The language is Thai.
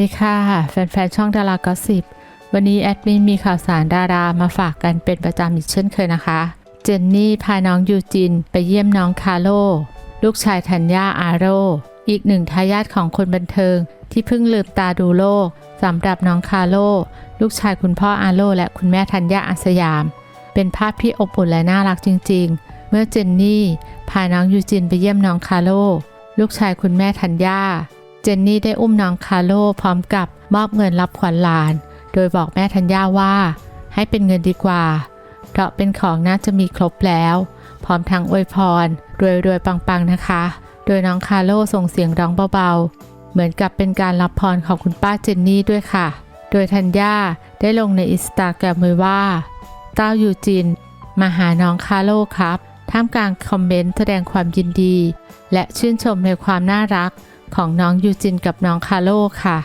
ดีค่ะ แฟนๆ ช่องดารากอสิบวันนี้แอดมินมีข่าวสารดารามาฝากกันเป็นประจำอีกเช่นเคยนะคะ เจนนี่พาน้องยูจินไปเยี่ยมน้องคาโล ลูกชายธัญญาอาโร อีกหนึ่งทายาทของคนบันเทิง ที่เพิ่งลืมตาดูโลกสำหรับน้องคาโล ลูกชายคุณพ่ออาโลและคุณแม่ธัญญาอาสยาม เป็นภาพที่อบอุ่นและน่ารักจริง ๆ เมื่อเจนนี่พาน้องยูจินไปเยี่ยมน้องคาโล ลูกชายคุณแม่ธัญญา เจนนี่ได้อุ้มน้องคาโลพร้อมกับมอบเงินรับขวัญหลาน โดยบอกแม่ธัญญาว่า ให้เป็นเงินดีกว่า เพราะเป็นของน่าจะมีครบแล้ว พร้อมทั้งอวยพร รวยๆ ปังๆ นะคะ โดยน้องคาโลส่งเสียงร้องเบาๆ เหมือนกับเป็นการรับพรของคุณป้าเจนนี่ด้วยค่ะ โดยธัญญาได้ลงในอินสตาแกรมไว้ว่า เต้ายูจิน มาหาน้องคาโลครับ ท่ามกลางคอมเมนต์แสดงความยินดี และชื่นชมในความน่ารัก ของน้องยูจินกับน้องคาโลค่ะ